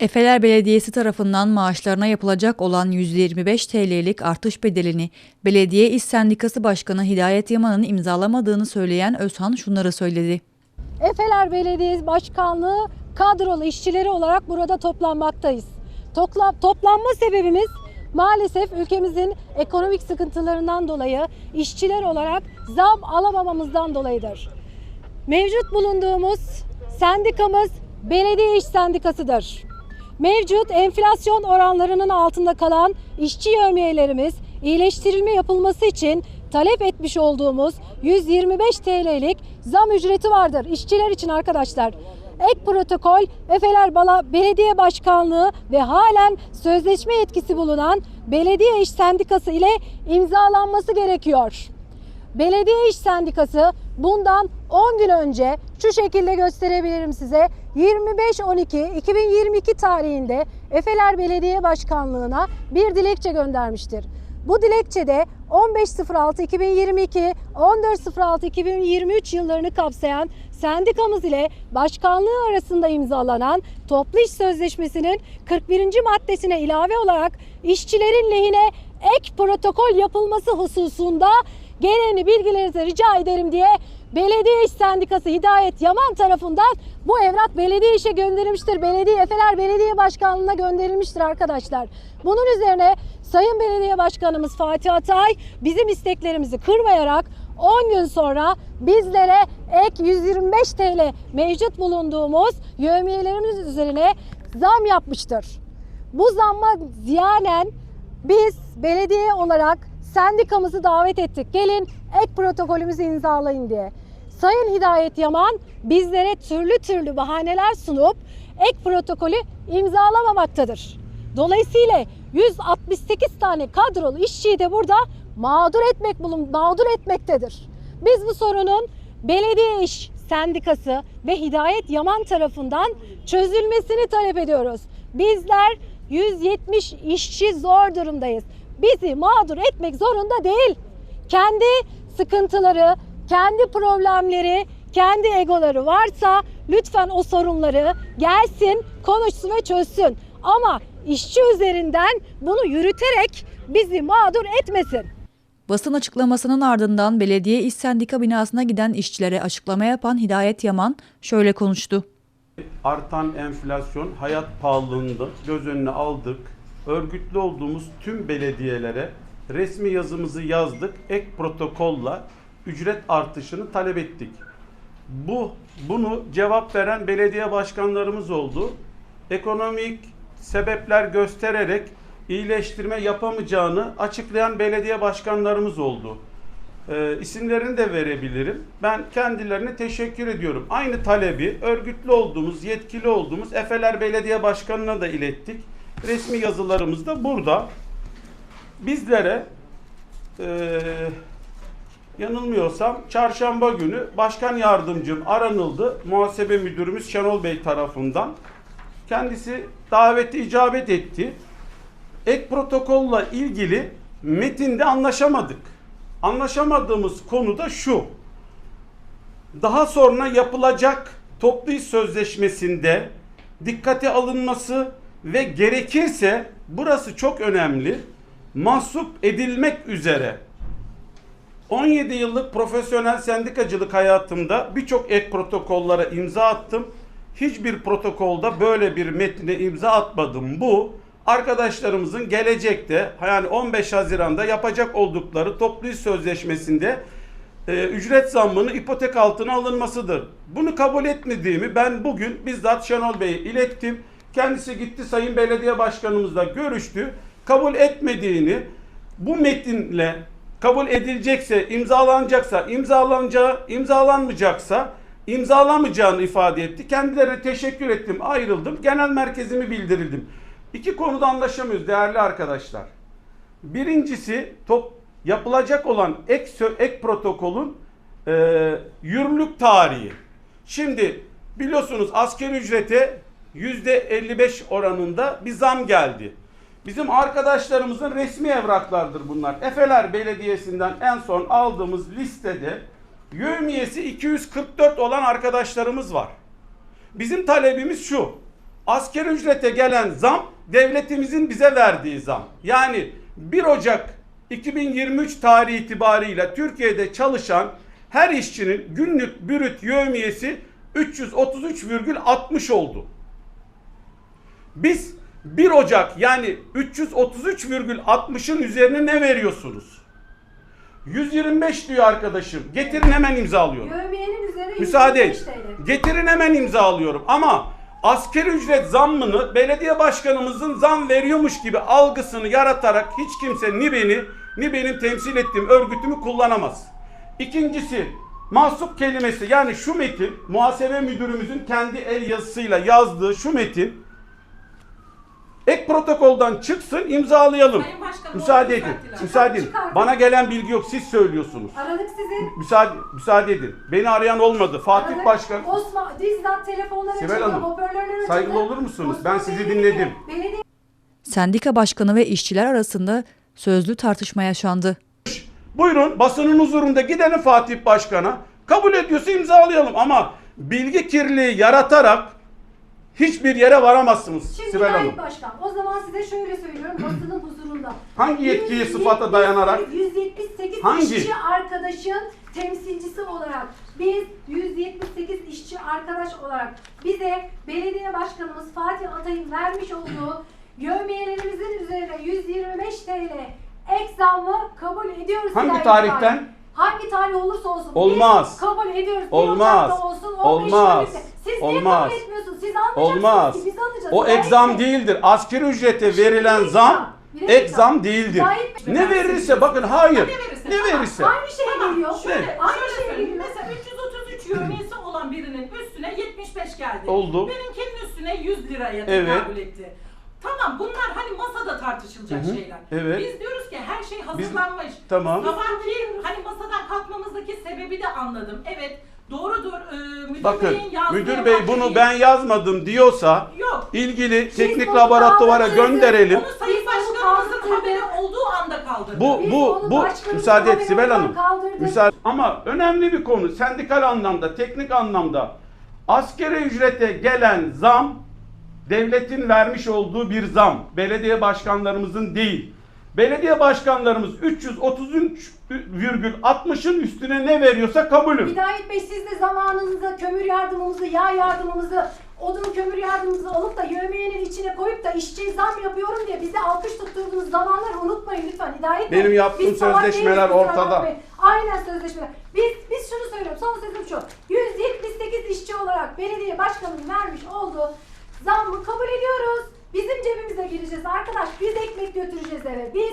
Efeler Belediyesi tarafından maaşlarına yapılacak olan %25 TL'lik artış bedelini Belediye İş Sendikası Başkanı Hidayet Yaman'ın imzalamadığını söyleyen Özhan şunları söyledi. Efeler Belediyesi Başkanlığı kadrolu işçileri olarak burada toplanmaktayız. Topla, toplanma sebebimiz maalesef ülkemizin ekonomik sıkıntılarından dolayı işçiler olarak zam alamamamızdan dolayıdır. Mevcut bulunduğumuz sendikamız Belediye İş Sendikası'dır. Mevcut enflasyon oranlarının altında kalan işçi yevmiyelerimiz iyileştirilme yapılması için talep etmiş olduğumuz 125 TL'lik zam ücreti vardır işçiler için arkadaşlar. Ek protokol Efeler Bala Belediye Başkanlığı ve halen sözleşme yetkisi bulunan Belediye İş Sendikası ile imzalanması gerekiyor. Belediye İş Sendikası bundan 10 gün önce şu şekilde gösterebilirim size. 25-12-2022 tarihinde Efeler Belediye Başkanlığı'na bir dilekçe göndermiştir. Bu dilekçede 15.06.2022, 14.06.2023 yıllarını kapsayan sendikamız ile başkanlığı arasında imzalanan toplu iş sözleşmesinin 41. maddesine ilave olarak işçilerin lehine ek protokol yapılması hususunda gereğini bilgilerinize rica ederim diye Belediye İş Sendikası Hidayet Yaman tarafından bu evrak belediye işe gönderilmiştir. Belediye Efeler Belediye Başkanlığı'na gönderilmiştir arkadaşlar. Bunun üzerine Sayın Belediye Başkanımız Fatih Atay bizim isteklerimizi kırmayarak 10 gün sonra bizlere ek 125 TL mevcut bulunduğumuz yövmiyelerimiz üzerine zam yapmıştır. Bu zamma ziyanen biz belediye olarak sendikamızı davet ettik. Gelin ek protokolümüzü imzalayın diye. Sayın Hidayet Yaman bizlere türlü türlü bahaneler sunup ek protokolü imzalamamaktadır. Dolayısıyla 168 tane kadrolu işçiyi de burada mağdur etmek bulun mağdur etmektedir. Biz bu sorunun belediye iş sendikası ve Hidayet Yaman tarafından çözülmesini talep ediyoruz. Bizler 170 işçi zor durumdayız. Bizi mağdur etmek zorunda değil. Kendi sıkıntıları, kendi problemleri, kendi egoları varsa lütfen o sorunları gelsin, konuşsun ve çözsün. Ama işçi üzerinden bunu yürüterek bizi mağdur etmesin. Basın açıklamasının ardından Belediye İş Sendika binasına giden işçilere açıklama yapan Hidayet Yaman şöyle konuştu. artan enflasyon, hayat pahalılığını göz önüne aldık. Örgütlü olduğumuz tüm belediyelere resmi yazımızı yazdık. Ek protokolla ücret artışını talep ettik. Bu bunu cevap veren belediye başkanlarımız oldu. Ekonomik sebepler göstererek iyileştirme yapamayacağını açıklayan belediye başkanlarımız oldu. E, isimlerini de verebilirim. Ben kendilerine teşekkür ediyorum. Aynı talebi örgütlü olduğumuz, yetkili olduğumuz Efeler Belediye Başkanı'na da ilettik. Resmi yazılarımız da burada. Bizlere e, yanılmıyorsam çarşamba günü başkan yardımcım aranıldı. Muhasebe müdürümüz Şenol Bey tarafından. Kendisi daveti icabet etti. Ek protokolla ilgili metinde anlaşamadık. Anlaşamadığımız konu da şu. Daha sonra yapılacak toplu iş sözleşmesinde dikkate alınması ve gerekirse burası çok önemli. Mahsup edilmek üzere 17 yıllık profesyonel sendikacılık hayatımda birçok ek protokollara imza attım. Hiçbir protokolda böyle bir metne imza atmadım. Bu arkadaşlarımızın gelecekte yani 15 Haziran'da yapacak oldukları toplu iş sözleşmesinde e, ücret zammının ipotek altına alınmasıdır. Bunu kabul etmediğimi ben bugün bizzat Şenol Bey'e ilettim. Kendisi gitti Sayın Belediye Başkanımızla görüştü. Kabul etmediğini bu metinle kabul edilecekse, imzalanacaksa, imzalanacağı, imzalanmayacaksa imzalamayacağını ifade etti. Kendilerine teşekkür ettim, ayrıldım. Genel merkezimi bildirildim. İki konuda anlaşamıyoruz değerli arkadaşlar. Birincisi top yapılacak olan ek, ek protokolün e, yürürlük tarihi. Şimdi biliyorsunuz asgari ücrete 55 oranında bir zam geldi. Bizim arkadaşlarımızın resmi evraklardır bunlar. Efeler Belediyesi'nden en son aldığımız listede yövmiyesi 244 olan arkadaşlarımız var. Bizim talebimiz şu. Asgari ücrete gelen zam devletimizin bize verdiği zam. Yani 1 Ocak 2023 tarihi itibariyle Türkiye'de çalışan her işçinin günlük bürüt yövmiyesi 333,60 oldu. Biz 1 Ocak yani 333,60'ın üzerine ne veriyorsunuz? 125 diyor arkadaşım. Getirin hemen imzalıyorum. Yövmiyenin Müsaade 125 et. Getirin hemen imzalıyorum. Ama asgari ücret zammını belediye başkanımızın zam veriyormuş gibi algısını yaratarak hiç kimse ni beni ni benim temsil ettiğim örgütümü kullanamaz. İkincisi mahsup kelimesi yani şu metin muhasebe müdürümüzün kendi el yazısıyla yazdığı şu metin ek protokoldan çıksın imzalayalım. Sayın Başkanım, Müsaade onu edin. düzelttiler. Müsaade edin. Çıkar. Bana gelen bilgi yok siz söylüyorsunuz. Aradık sizi. Müsaade, müsaade edin. Beni arayan olmadı. Fatih Aradık. Başkan. Osman bizzat telefonlar Sibel açıldı, Hanım, hoparlörler açıldı. saygılı olur musunuz? Osman Ben sizi dinledim. Belediye Sendika başkanı ve işçiler arasında sözlü tartışma yaşandı. Buyurun basının huzurunda gidelim Fatih Başkan'a. Kabul ediyorsa imzalayalım ama bilgi kirliliği yaratarak hiçbir yere varamazsınız Şimdi Sibel Hanım. Naip Başkan, o zaman size şöyle söylüyorum basının huzurunda. Hangi yetkiye, 178 sıfata dayanarak? 178 Hangi? işçi arkadaşın temsilcisi olarak biz 178 işçi arkadaş olarak bize belediye başkanımız Fatih Atay'ın vermiş olduğu yövmiyelerimizin üzerine 125 TL ek zammı kabul ediyoruz. Hangi tarihten? Hangi tarih olursa olsun. Olmaz. Biz kabul ediyoruz. Bir Olmaz. Ocak'ta olsun, 15 Olmaz. Siz niye Olmaz. kabul etmiyorsunuz? Olmaz. ki biz alacağız. O Naip ek zam Bey. değildir. Asgari ücrete verilen dakika, zam bir zam değildir. Naip Bey, Ne verirse bakın hayır. Ne verirse, Ne tamam. verirse. Aynı şeye geliyor. şöyle, Aynı şöyle şeye söyleyeyim. geliyor. Mesela 333 yövmiyesi olan birinin üstüne 75 geldi. Oldu. Benimkinin üstüne 100 liraya Evet. tekabül etti. Tamam bunlar hani masada tartışılacak Hı hı, şeyler. evet. Biz diyoruz ki her şey hazırlanmış. Tamam. Sabahki hani masadan kalkmamızdaki sebebi de anladım. Evet doğrudur. Ee, müdür Bakın beyin yazdığı müdür bey bunu maddeyi- ben yazmadım diyorsa Yok. ilgili teknik bunu laboratuvara kaldırdık. gönderelim. Onu Sayın Biz bunu Başkanımızın kaldırdık. haberi olduğu anda kaldırdı. Bu Biz bu onu bu başkanımızın müsaade et Sibel haberinden Hanım. kaldırdık. Müsaade ama önemli bir konu sendikal anlamda, teknik anlamda askeri ücrete gelen zam devletin vermiş olduğu bir zam. Belediye başkanlarımızın değil. Belediye başkanlarımız 333,60'ın üstüne ne veriyorsa kabulüm. Hidayet Bey siz de zamanınızda kömür yardımımızı, yağ yardımımızı, odun kömür yardımımızı alıp da yövmiyenin içine koyup da işçiye zam yapıyorum diye bize alkış tutturduğunuz zamanları unutmayın lütfen Hidayet Bey. Benim yaptığım Biz salak sözleşmeler değiliz, ortada. Aynen sözleşmeler. Biz, biz şunu söylüyorum, son sözüm şu. 178 işçi olarak belediye başkanının vermiş olduğu zammı kabul ediyoruz. Gireceğiz arkadaş. Biz ekmek götüreceğiz eve. Biz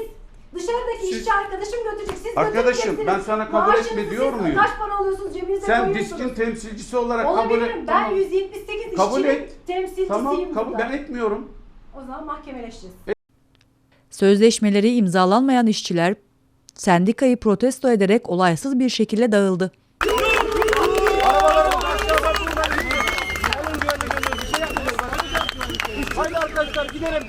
Dışarıdaki Siz- işçi arkadaşım götürecek. Siz Arkadaşım, götüreceksiniz. ben sana kabul Maaşınızı etme siz diyor muyum? Kaç para alıyorsunuz cebinize Sen koyuyorsunuz. diskin temsilcisi olarak kabul Olabilirim. et. Ben Tamam. 178 Kabul işçinin et. temsilcisiyim Tamam kabul burada. ben etmiyorum. O zaman mahkemeleşeceğiz. Sözleşmeleri imzalanmayan işçiler sendikayı protesto ederek olaysız bir şekilde dağıldı. Haydi arkadaşlar gidelim.